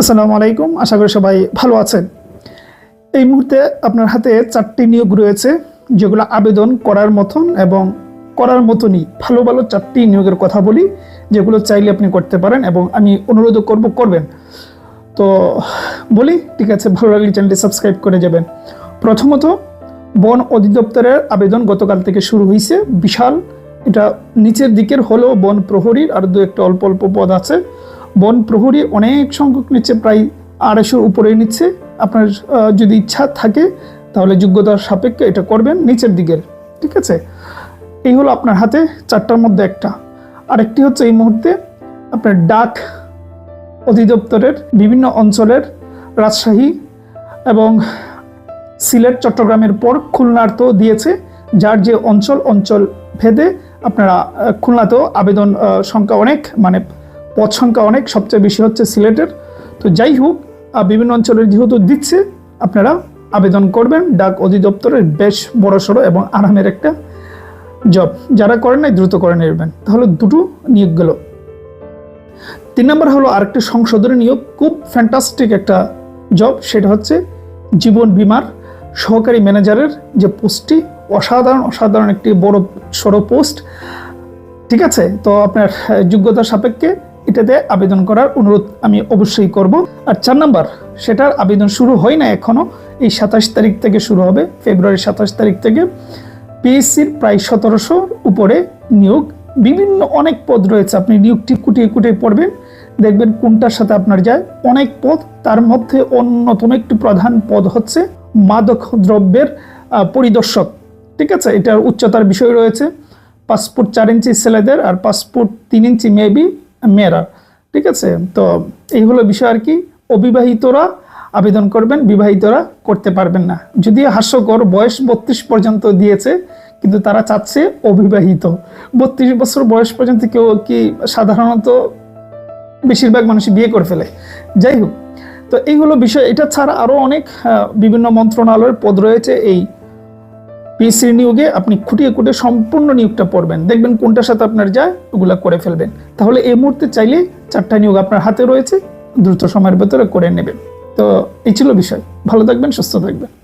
আসসালামু আলাইকুম। আশা করি সবাই ভালো আছেন। এই মুহূর্তে আপনার হাতে চারটি নিয়োগ রয়েছে, যেগুলো আবেদন করার মতন এবং করার মতনই ভালো ভালো চারটি নিয়োগের কথা বলি, যেগুলো চাইলে আপনি করতে পারেন এবং আমি অনুরোধ করব করবেন। তো বলি, ঠিক আছে, ভালো লাগলে চ্যানেলটি সাবস্ক্রাইব করে যাবেন। প্রথমত, বন অধিদপ্তরের আবেদন গতকাল থেকে শুরু হয়েছে বিশাল। এটা নিচের দিকের হলেও বন প্রহরীর, আর দু একটা অল্প অল্প পদ আছে। বন প্রহরী অনেক সংখ্যক নিচ্ছে, প্রায় আড়াইশোর উপরে নিচ্ছে। আপনার যদি ইচ্ছা থাকে, তাহলে যোগ্যতার সাপেক্ষে এটা করবেন নিচের দিকের, ঠিক আছে? এই হলো আপনার হাতে চারটার মধ্যে একটা। আরেকটি হচ্ছে এই মুহূর্তে আপনার ডাক অধিদপ্তরের বিভিন্ন অঞ্চলের রাজশাহী এবং সিলেট, চট্টগ্রামের পর খুলনার তো দিয়েছে, যার যে অঞ্চল অঞ্চল ভেদে আপনারা খুলনাতেও আবেদন সংখ্যা অনেক মানে পদ সংখ্যা অনেক সবচেয়ে বেশি হচ্ছে সিলেটের। তো যাই হোক বিভিন্ন অঞ্চলের যেহেতু দিচ্ছে আপনারা আবেদন করবেন ডাক অধিদপ্তরের বেশ বড়সড় এবং আরামের একটা জব। যারা করেন নাই দ্রুত করে নেবেন। তাহলে দুটো নিয়োগ গেল। তিন নম্বর হলো আরেকটি সংশোধনী নিয়োগ খুব ফ্যান্টাস্টিক একটা জব। সেটা হচ্ছে জীবন বিমার সহকারী ম্যানেজারের যে পোস্টটি অসাধারণ অসাধারণ একটি বড় সড়ো পোস্ট। ঠিক আছে? তো আপনার আহ, যোগ্যতার সাপেক্ষে এটাতে আবেদন করার অনুরোধ আমি অবশ্যই করব। আর চার নাম্বার, সেটার আবেদন শুরু হয় না এখনও এই সাতাশ তারিখ থেকে শুরু হবে ফেব্রুয়ারি সাতাশ তারিখ থেকে। পিএসসির প্রায় সতেরোশোর উপরে নিয়োগ। বিভিন্ন অনেক পদ রয়েছে, আপনি নিয়োগটি কুটিয়ে কুটিয়ে পড়বেন। দেখবেন কোনটার সাথে আপনার যায়। অনেক পদ, তার মধ্যে অন্যতম একটি প্রধান পদ হচ্ছে মাদক দ্রব্যের পরিদর্শক। ঠিক আছে? এটার উচ্চতার বিষয় রয়েছে। পাসপোর্ট চার ইঞ্চি ছেলেদের আর পাসপোর্ট তিন ইঞ্চি মেবি। মেয়েরা, ঠিক আছে? তো এই হলো বিষয় আর কি। অবিবাহিতরা আবেদন করবেন, বিবাহিতরা করতে পারবেন না। যদিও হাস্যকর, বয়স বত্রিশ পর্যন্ত দিয়েছে, কিন্তু তারা চাচ্ছে অবিবাহিত। বত্রিশ বছর বয়স পর্যন্ত কেউ কি সাধারণত বেশিরভাগ মানুষই বিয়ে করে ফেলে? যাই হোক, তো এই হলো বিষয়। এটা ছাড়া আরও অনেক বিভিন্ন মন্ত্রণালয়ের পদ রয়েছে এই পিএসসির নিয়োগে আপনি খুঁটিয়ে খুঁটে সম্পূর্ণ নিয়োগটা পড়বেন। দেখবেন কোনটার সাথে আপনার যায় ওগুলো করে ফেলবেন। তাহলে এই মুহূর্তে চাইলে চারটা নিয়োগ আপনার হাতে রয়েছে, দ্রুত সময়ের ভেতরে করে নেবেন। তো এই ছিল বিষয়। ভালো থাকবেন, সুস্থ থাকবেন।